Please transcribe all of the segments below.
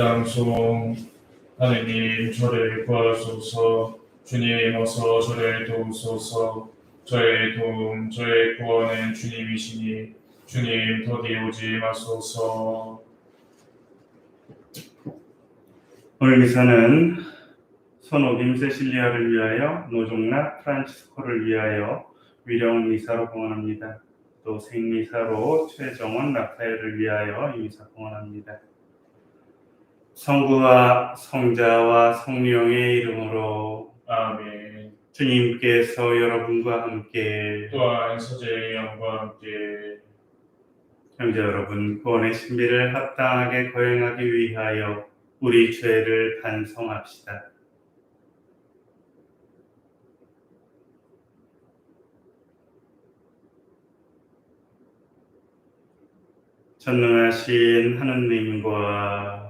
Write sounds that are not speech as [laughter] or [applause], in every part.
입당송 하느님 저를 구하소서 주님 어서 저를 도우소서 저의 도움 저의 구원은 주님이시니 주님 더디 오지 마소서 오늘 미사는 손오김 세실리아를 위하여 노종나 프란치스코를 위하여 위령 미사로 공헌합니다. 또 생미사로 최정원 라파엘을 위하여 이 미사 공헌합니다. 성부와 성자와 성령의 이름으로. 아멘. 주님께서 여러분과 함께. 또한 서재의 영과 함께. 형제 여러분 구원의 신비를 합당하게 거행하기 위하여 우리 죄를 반성합시다. 전능하신 하느님과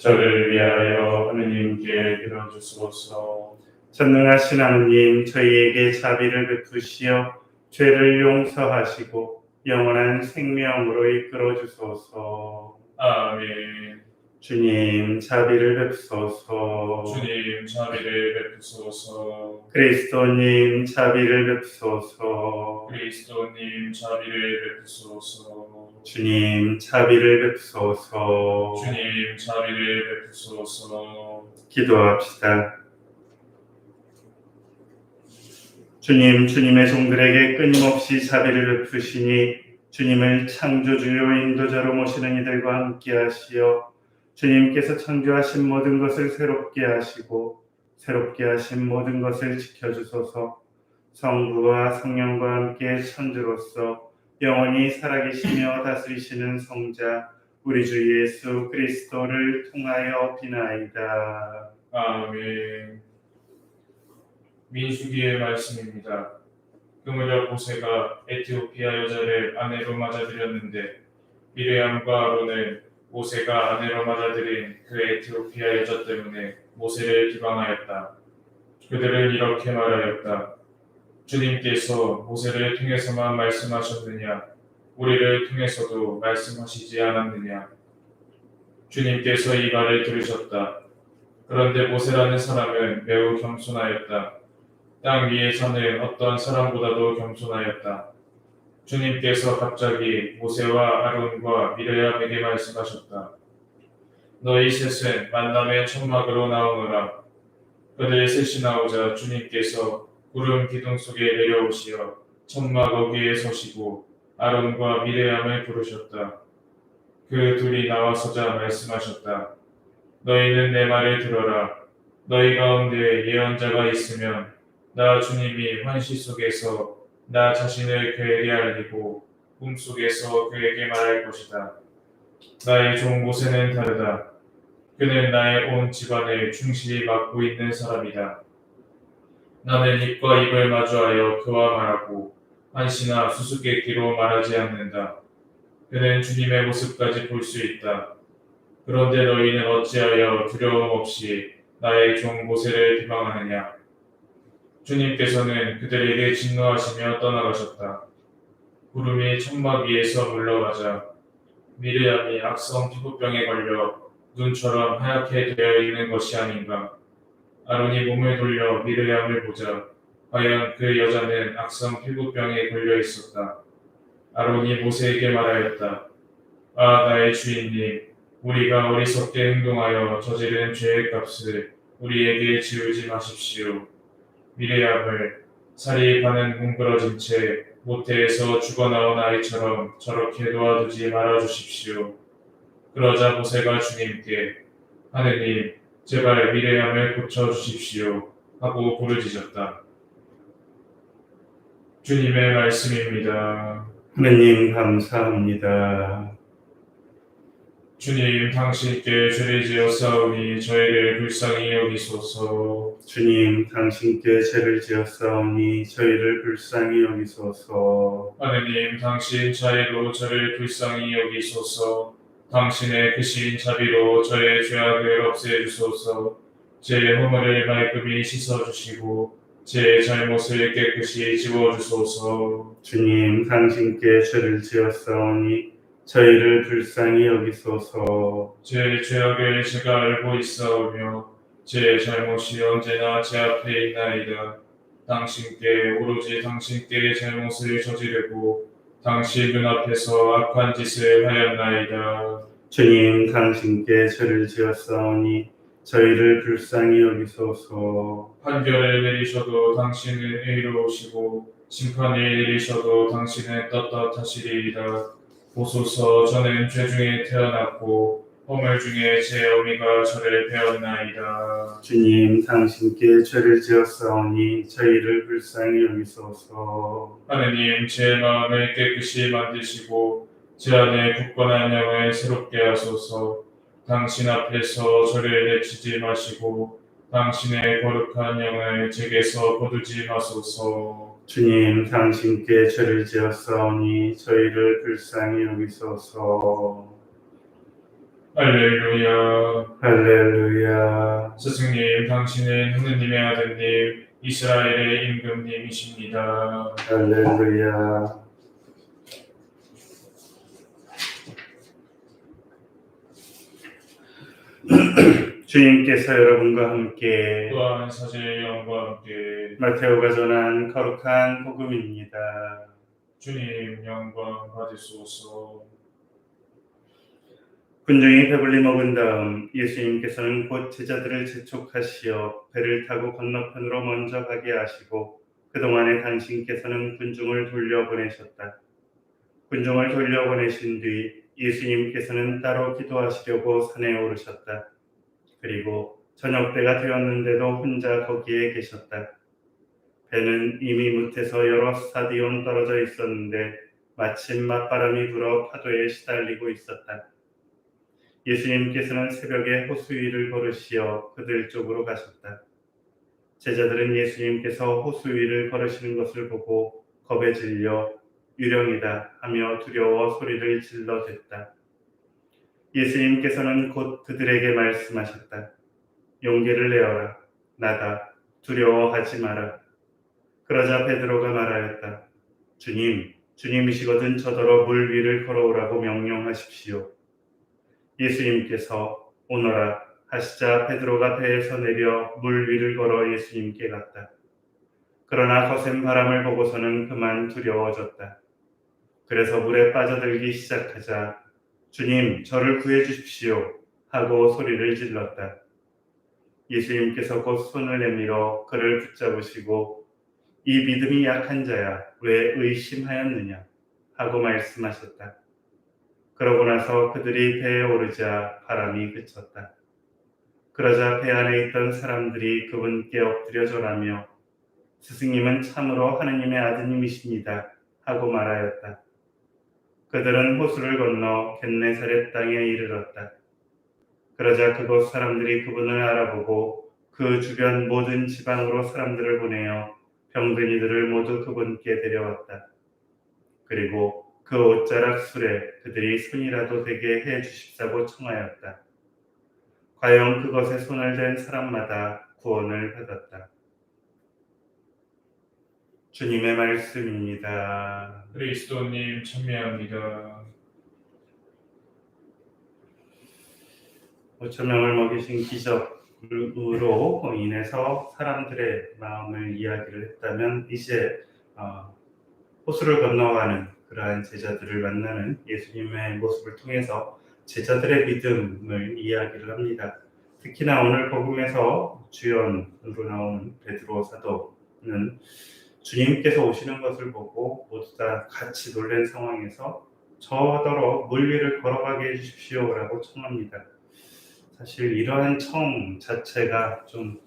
저를 위하여 하느님께 빌어주소서. 전능하신 하느님 저희에게 자비를 베푸시어 죄를 용서하시고 영원한 생명으로 이끌어 주소서. 아멘. 주님 자비를 베푸소서. 주님 자비를 베푸소서. 그리스도님 자비를 베푸소서. 그리스도님 자비를 베푸소서. 주님 자비를 베푸소서. 주님 자비를 베푸소서. 기도합시다. 주님, 주님의 종들에게 끊임없이 자비를 베푸시니 주님을 창조주요 인도자로 모시는 이들과 함께 하시어 주님께서 창조하신 모든 것을 새롭게 하시고 새롭게 하신 모든 것을 지켜주소서 성부와 성령과 함께 천주로서 영원히 살아계시며 다스리시는 성자 우리 주 예수 그리스도를 통하여 비나이다. 아멘. 민수기의 말씀입니다. 그 무렵 모세가 에티오피아 여자를 아내로 맞아들였는데 미르암과 아론은 모세가 아내로 맞아들인 그 에티오피아 여자 때문에 모세를 비방하였다. 그들은 이렇게 말하였다. 주님께서 모세를 통해서만 말씀하셨느냐? 우리를 통해서도 말씀하시지 않았느냐? 주님께서 이 말을 들으셨다. 그런데 모세라는 사람은 매우 겸손하였다. 땅 위에 사는 어떤 사람보다도 겸손하였다. 주님께서 갑자기 모세와 아론과 미르암에게 말씀하셨다. 너희 셋은 만남의 천막으로 나오너라. 그들 셋이 나오자 주님께서 구름 기둥 속에 내려오시어 천막 어귀에 서시고 아론과 미르암을 부르셨다. 그 둘이 나와서자 말씀하셨다. 너희는 내 말을 들어라. 너희 가운데 예언자가 있으면 나 주님이 환시 속에서 나 자신을 그에게 알리고 꿈속에서 그에게 말할 것이다. 나의 종 모세는 다르다. 그는 나의 온 집안을 충실히 맡고 있는 사람이다. 나는 입과 입을 마주하여 그와 말하고 한시나 수수께끼로 말하지 않는다. 그는 주님의 모습까지 볼 수 있다. 그런데 너희는 어찌하여 두려움 없이 나의 종 모세를 비방하느냐? 주님께서는 그들에게 진노하시며 떠나가셨다. 구름이 천막 위에서 물러가자 미르암이 악성 피부병에 걸려 눈처럼 하얗게 되어 있는 것이 아닌가. 아론이 몸을 돌려 미르암을 보자 과연 그 여자는 악성 피부병에 걸려 있었다. 아론이 모세에게 말하였다. 아 나의 주인님 우리가 어리석게 행동하여 저지른 죄의 값을 우리에게 지우지 마십시오. 미레암을 살이 가는 뭉그러진 채 모태에서 죽어나온 아이처럼 저렇게 놓아두지 말아주십시오. 그러자 모세가 주님께 하느님 제발 미레암을 고쳐주십시오 하고 부르짖었다. 주님의 말씀입니다. 하느님 감사합니다. 주님 당신께 죄를 지었사오니 저희를 불쌍히 여기소서 주님, 당신께 죄를 지었사오니 저희를 불쌍히 여기소서. 하느님 당신 자애로 저를 불쌍히 여기소서 당신의 크신 자비로 저의 죄악을 없애주소서. 제 허물을 말끔히 씻어주시고 제 잘못을 깨끗이 지워주소서. 주님, 당신께 죄를 지었사오니 저희를 불쌍히 여기소서. 제 죄악을 제가 알고 있사오며 제 잘못이 언제나 제 앞에 있나이다. 당신께 오로지 당신께 잘못을 저지르고 당신 눈앞에서 악한 짓을 하였나이다 주님, 당신께 죄를 지었사오니 저희를 불쌍히 여기소서. 판결을 내리셔도 당신은 의로우시고 심판을 내리셔도 당신은 떳떳하시리이다. 보소서 저는 죄 중에 태어났고 허물 중에 제 어미가 저를 배웠나이다. 주님, 당신께 죄를 지었사오니 저희를 불쌍히 여기소서. 하느님 제 마음을 깨끗이 만드시고 제 안에 굳건한 영을 새롭게 하소서. 당신 앞에서 저를 내치지 마시고 당신의 거룩한 영을 제게서 거두지 마소서. 주님, 당신께 죄를 지었사오니 저희를 불쌍히 여기소서. 할렐루야. 할렐루야. 스승님, 당신은 하느님의 아드님, 이스라엘의 임금님이십니다. 할렐루야. [clears throat] 주님께서 여러분과 함께 또한 사제의 영과 함께 마테오가 전한 거룩한 복음입니다. 주님 영광 받으소서. 군중이 배불리 먹은 다음 예수님께서는 곧 제자들을 재촉하시어 배를 타고 건너편으로 먼저 가게 하시고 그동안에 당신께서는 군중을 돌려보내셨다. 군중을 돌려보내신 뒤 예수님께서는 따로 기도하시려고 산에 오르셨다. 그리고 저녁 때가 되었는데도 혼자 거기에 계셨다. 배는 이미 무태서 여러 스타디온 떨어져 있었는데 마침 맞바람이 불어 파도에 시달리고 있었다. 예수님께서는 새벽에 호수 위를 걸으시어 그들 쪽으로 가셨다. 제자들은 예수님께서 호수 위를 걸으시는 것을 보고 겁에 질려 유령이다 하며 두려워 소리를 질러댔다. 예수님께서는 곧 그들에게 말씀하셨다. 용기를 내어라. 나다. 두려워하지 마라. 그러자 베드로가 말하였다. 주님, 주님이시거든 저더러 물 위를 걸어오라고 명령하십시오. 예수님께서 오너라 하시자 베드로가 배에서 내려 물 위를 걸어 예수님께 갔다. 그러나 거센 바람을 보고서는 그만 두려워졌다. 그래서 물에 빠져들기 시작하자 주님 저를 구해 주십시오 하고 소리를 질렀다. 예수님께서 곧 손을 내밀어 그를 붙잡으시고 이 믿음이 약한 자야 왜 의심하였느냐 하고 말씀하셨다. 그러고 나서 그들이 배에 오르자 바람이 그쳤다. 그러자 배 안에 있던 사람들이 그분께 엎드려 절하며 스승님은 참으로 하느님의 아드님이십니다 하고 말하였다. 그들은 호수를 건너 겟네사렛 땅에 이르렀다. 그러자 그곳 사람들이 그분을 알아보고 그 주변 모든 지방으로 사람들을 보내어 병든 이들을 모두 그분께 데려왔다. 그리고 그 옷자락 술에 그들이 손이라도 되게 해 주십사고 청하였다. 과연 그것에 손을 댄 사람마다 구원을 받았다. 주님의 말씀입니다. 그리스도님 참여합니다. 5천 명을 먹이신 기적으로 인해서 사람들의 마음을 이야기를 했다면 이제 어, 호수를 건너가는 그러한 제자들을 만나는 예수님의 모습을 통해서 제자들의 믿음을 이야기를 합니다. 특히나 오늘 복음에서 주연으로 나오는 베드로 사도는 주님께서 오시는 것을 보고 모두 다 같이 놀란 상황에서 저더러 물 위를 걸어가게 해주십시오라고 청합니다. 사실 이러한 청 자체가 좀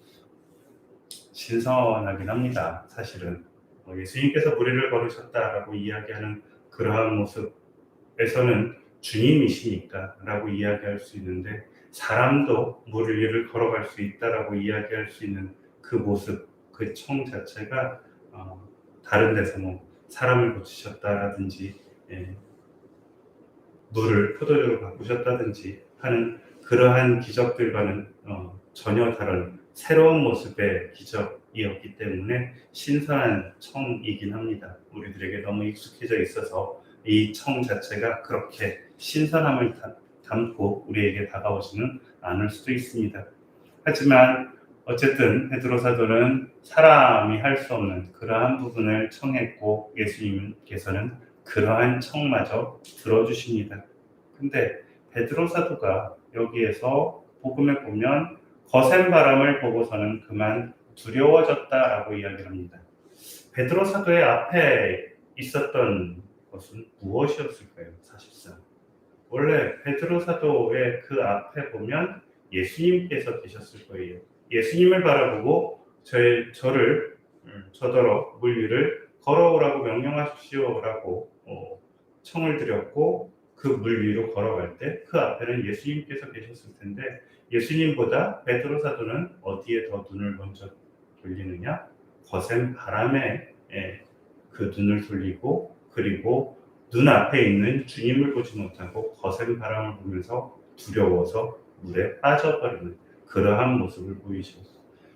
신선하긴 합니다. 사실은 뭐 예수님께서 무리를 걸으셨다라고 이야기하는 그러한 모습에서는 주님이시니까 라고 이야기할 수 있는데 사람도 물 위를 걸어갈 수 있다라고 이야기할 수 있는 그 모습, 그 청 자체가 어, 다른 데서 뭐 사람을 고치셨다라든지 예, 물을 포도주로 바꾸셨다든지 하는 그러한 기적들과는 어, 전혀 다른 새로운 모습의 기적이었기 때문에 신선한 청이긴 합니다. 우리들에게 너무 익숙해져 있어서 이 청 자체가 그렇게 신선함을 다- 담고 우리에게 다가오지는 않을 수도 있습니다. 하지만 어쨌든 베드로 사도는 사람이 할 수 없는 그러한 부분을 청했고 예수님께서는 그러한 청마저 들어주십니다. 근데 베드로 사도가 여기에서 복음에 보면 거센 바람을 보고서는 그만 두려워졌다라고 이야기를 합니다. 베드로 사도의 앞에 있었던 것은 무엇이었을까요? 사실상 원래 베드로 사도의 그 앞에 보면 예수님께서 계셨을 거예요. 예수님을 바라보고 저, 저를 음, 저더러 물 위를 걸어오라고 명령하십시오라고 어, 청을 드렸고 그 물 위로 걸어갈 때 그 앞에는 예수님께서 계셨을 텐데 예수님보다 베드로 사도는 어디에 더 눈을 먼저 돌리느냐? 거센 바람에 예, 그 눈을 돌리고 그리고 눈 앞에 있는 주님을 보지 못하고 거센 바람을 보면서 두려워서 물에 빠져버리는 그러한 모습을 보이죠.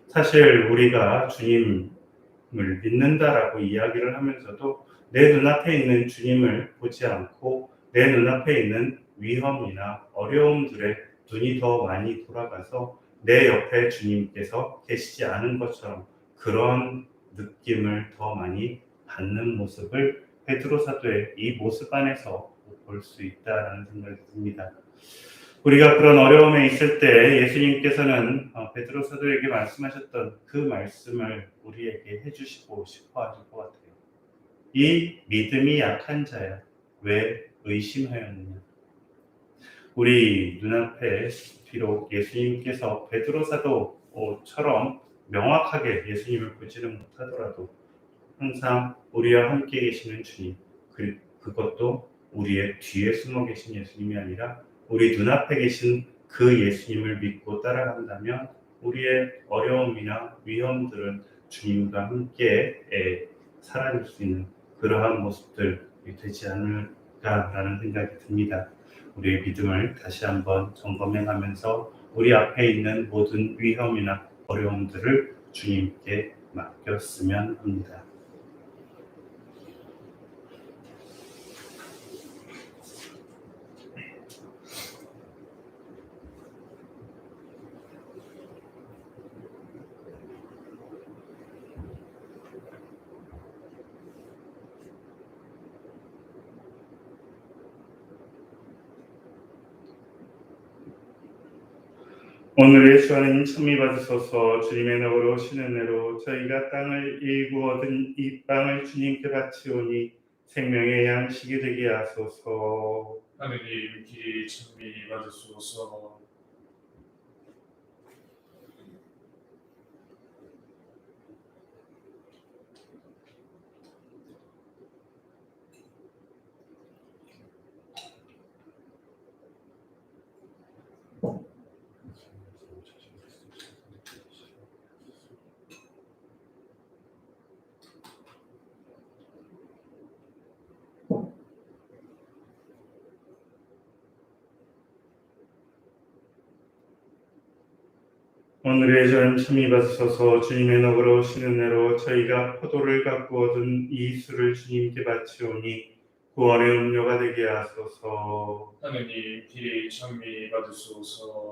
사실 우리가 주님을 믿는다라고 이야기를 하면서도 내 눈앞에 있는 주님을 보지 않고 내 눈앞에 있는 위험이나 어려움들에 눈이 더 많이 돌아가서 내 옆에 주님께서 계시지 않은 것처럼 그런 느낌을 더 많이 받는 모습을 베드로 사도의 이 모습 안에서 볼 수 있다라는 생각이 듭니다. 우리가 그런 어려움에 있을 때 예수님께서는 어, 베드로 사도에게 말씀하셨던 그 말씀을 우리에게 해주시고 싶어 하실 것 같아요. 이 믿음이 약한 자야 왜 의심하였느냐? 우리 눈앞에 비록 예수님께서 베드로 사도처럼 명확하게 예수님을 보지는 못하더라도 항상 우리와 함께 계시는 주님, 그, 그것도 우리의 뒤에 숨어 계신 예수님이 아니라 우리 눈앞에 계신 그 예수님을 믿고 따라간다면 우리의 어려움이나 위험들은 주님과 함께 에, 살아낼 수 있는 그러한 모습들이 되지 않을까라는 생각이 듭니다. 우리의 믿음을 다시 한번 점검해가면서 우리 앞에 있는 모든 위험이나 어려움들을 주님께 맡겼으면 합니다. 오늘의 시간은 참미 받으소서. 주님의 너로 오시는 내로 저희가 땅을 일구 얻은 이 빵을 주님께 바치오니 생명의 양식이 되게 하소서. 하느님 길이 찬미 받으소서 오늘의 전 참미 받으소서 주님의 너로 오시는 내로 저희가 포도를 갖고 얻은 이 술을 주님께 바치오니 구원의 음료가 되게 하소서. 하느님 길이 찬미 받으소서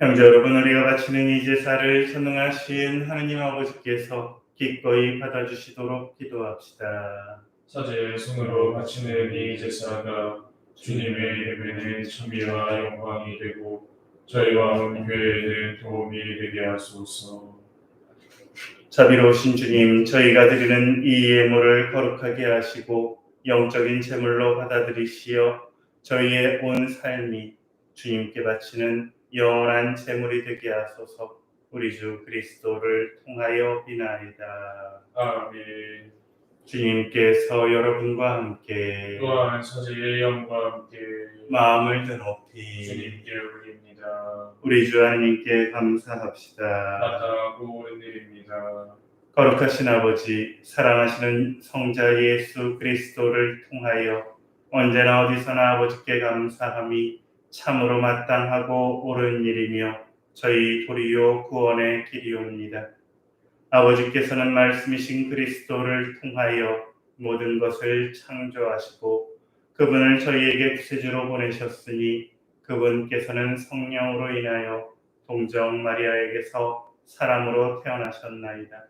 형제 여러분 우리가 바치는 이 제사를 선능하신 하느님 아버지께서 기꺼이 받아주시도록 기도합시다. 사제의 손으로 바치는 이 제사가 주님의 예배는 찬미와 영광이 되고 저희와 온 교회에는 도움이 되게 하소서 자비로우신 주님, 저희가 드리는 이 예물을 거룩하게 하시고 영적인 제물로 받아들이시어 저희의 온 삶이 주님께 바치는 영원한 제물이 되게 하소서 우리 주 그리스도를 통하여 비나이다. 아멘. 주님께서 여러분과 함께 또한 사제의 영과 함께 마음을 드높이 주님께 올립니다. 우리 주 하나님께 감사합시다. 마땅하고 옳은 일입니다. 거룩하신 아버지, 사랑하시는 성자 예수 그리스도를 통하여 언제나 어디서나 아버지께 감사함이 참으로 마땅하고 옳은 일이며 저희 도리요 구원의 길이옵니다. 아버지께서는 말씀이신 그리스도를 통하여 모든 것을 창조하시고 그분을 저희에게 구세주로 보내셨으니 그분께서는 성령으로 인하여 동정 마리아에게서 사람으로 태어나셨나이다.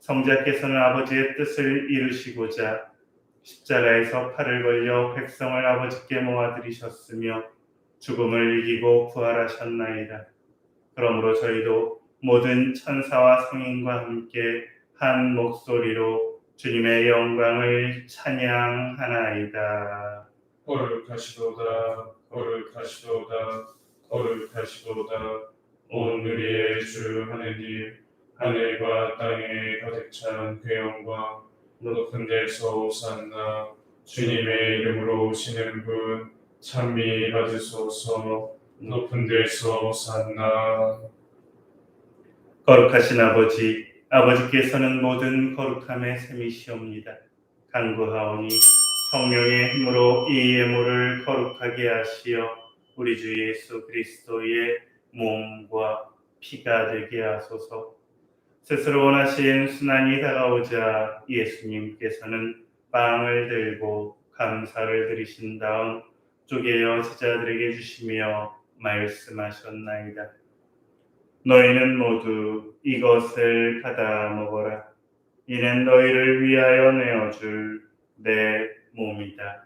성자께서는 아버지의 뜻을 이루시고자 십자가에서 팔을 벌려 백성을 아버지께 모아들이셨으며 죽음을 이기고 부활하셨나이다. 그러므로 저희도 모든 천사와 성인과 함께 한 목소리로 주님의 영광을 찬양하나이다. 거룩하시도다 거룩하시도다 거룩하시도다 온 우리의 주 하느님 하늘과 땅에 가득 찬 그 영광 높은 데서 오산나 주님의 이름으로 오시는 분 찬미 받으소서 높은 데서 오산나 거룩하신 아버지, 아버지께서는 모든 거룩함의 셈이시옵니다. 간구하오니 성령의 힘으로 이 예물을 거룩하게 하시어 우리 주 예수 그리스도의 몸과 피가 되게 하소서. 스스로 원하신 순환이 다가오자 예수님께서는 빵을 들고 감사를 드리신 다음 쪼개어 제자들에게 주시며 말씀하셨나이다. 너희는 모두 이것을 받아 먹어라. 이는 너희를 위하여 내어줄 내 몸이다.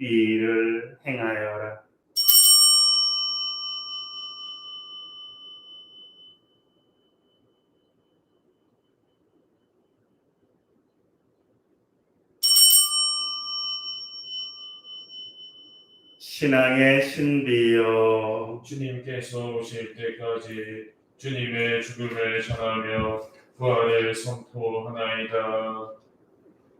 이 일을 행하여라. 신앙의 신비여 주님께서 오실 때까지 주님의 죽음을 전하며 부활을 선포하나이다.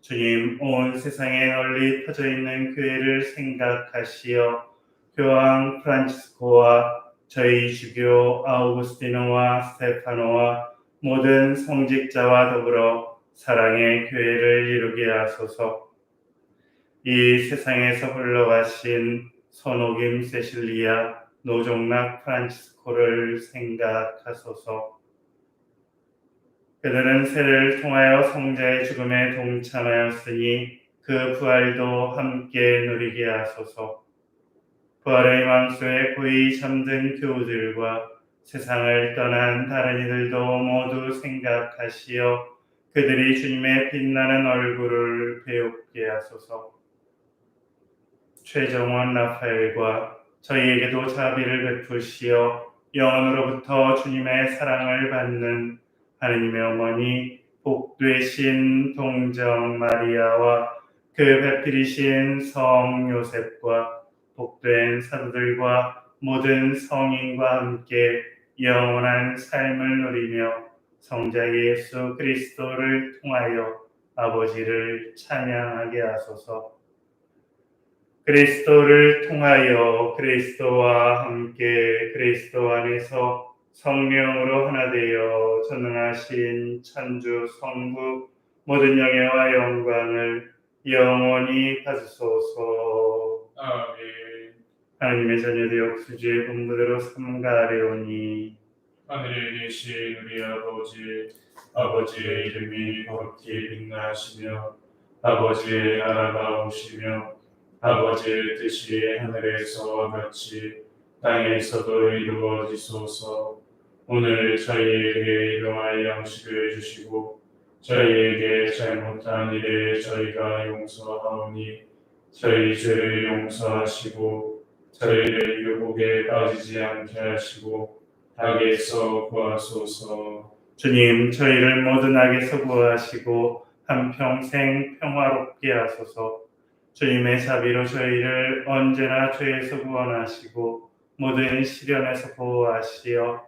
주님, 온 세상에 널리 퍼져 있는 교회를 생각하시어 교황 프란치스코와 저희 주교 아우구스티노와 스테파노와 모든 성직자와 더불어 사랑의 교회를 이루게 하소서. 이 세상에서 흘러가신 손옥임 세실리아 노종락 프란치스코를 생각하소서. 그들은 세를 통하여 성자의 죽음에 동참하였으니 그 부활도 함께 누리게 하소서. 부활의 망소에 고이 잠든 교우들과 세상을 떠난 다른 이들도 모두 생각하시어 그들이 주님의 빛나는 얼굴을 배웁게 하소서. 최정원 라파엘과 저희에게도 자비를 베푸시어 영원으로부터 주님의 사랑을 받는 하느님의 어머니 복되신 동정 마리아와 그 배필이신 성 요셉과 복된 사도들과 모든 성인과 함께 영원한 삶을 누리며 성자 예수 그리스도를 통하여 아버지를 찬양하게 하소서. 그리스도를 통하여 그리스도와 함께 그리스도 안에서 성령으로 하나 되어 전능하신 천주 성부 모든 영예와 영광을 영원히 받으소서. 아멘. 하나님의 자녀되어 구주의 본부대로 삼가하려니 하늘에 계신 우리 아버지, 아버지의 이름이 거룩히 빛나시며 아버지의 나라가 오시며 아버지의 뜻이 하늘에서 같이 땅에서도 이루어지소서. 오늘 저희에게 일용할 양식을 주시고 저희에게 잘못한 일에 저희가 용서하오니 저희 죄를 용서하시고 저희를 유혹에 빠지지 않게 하시고 악에서 구하소서. 주님 저희를 모든 악에서 구하시고 한평생 평화롭게 하소서 주님의 자비로 저희를 언제나 죄에서 구원하시고 모든 시련에서 보호하시어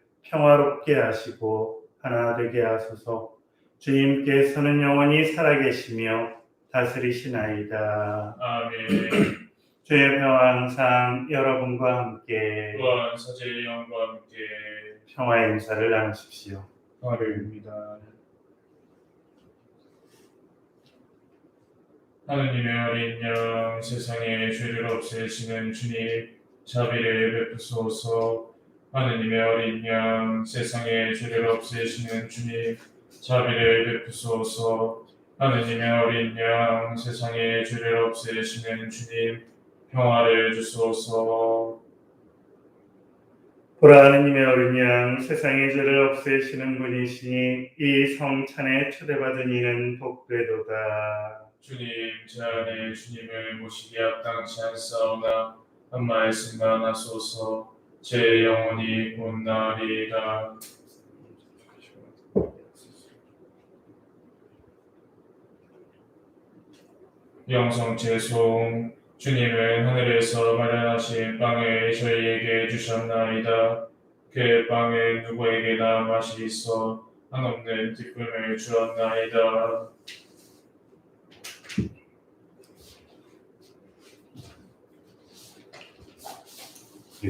평화롭게 하시고 하나 되게 하소서 주님께서는 영원히 살아계시며 다스리시나이다 아멘. 주의 평화 항상 여러분과 함께 또한 사제의 영과 함께 평화의 인사를 나누십시오. 하루입니다. 하느님의 어린 양 세상에 죄를 없애시는 주님 자비를 베푸소서 하느님의 어린 양 세상에 죄를 없애시는 주님 자비를 베푸소서. 하느님의 어린 양 세상에 죄를 없애시는 주님 평화를 주소서. 보라 하느님의 어린 양 세상의 죄를 없애시는 분이시니 이 성찬에 초대받은 이는 복되도다. 주님, 제 안에 주님을 모시기 합당치 않사오나 한 말씀만 하소서 제 영혼이 곧 나리이다. 영성 죄송 주님은 하늘에서 마련하신 빵을 저희에게 주셨나이다. 그 빵은 누구에게나 맛이 있어 한없는 기쁨을 주었나이다. 그리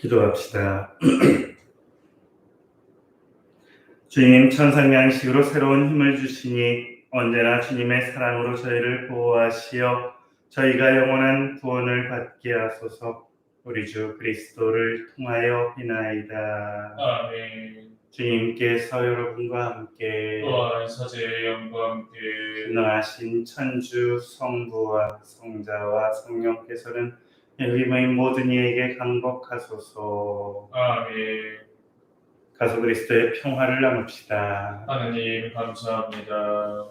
기도합시다. [clears throat] 주님 천상 양식으로 새로운 힘을 주시니 언제나 주님의 사랑으로 저희를 보호하시어 저희가 영원한 구원을 받게 하소서 우리 주 그리스도를 통하여 비나이다. 아멘. 주님께서 여러분과 함께 또한 사제의 영과 함께 전능하신 천주 성부와 성자와 성령께서는 모인 모든 이에게 강복하소서. 아멘. 가수 그리스도의 평화를 나눕시다. 하느님 감사합니다.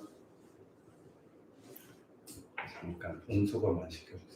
잠깐 음소거만 시켜주세요.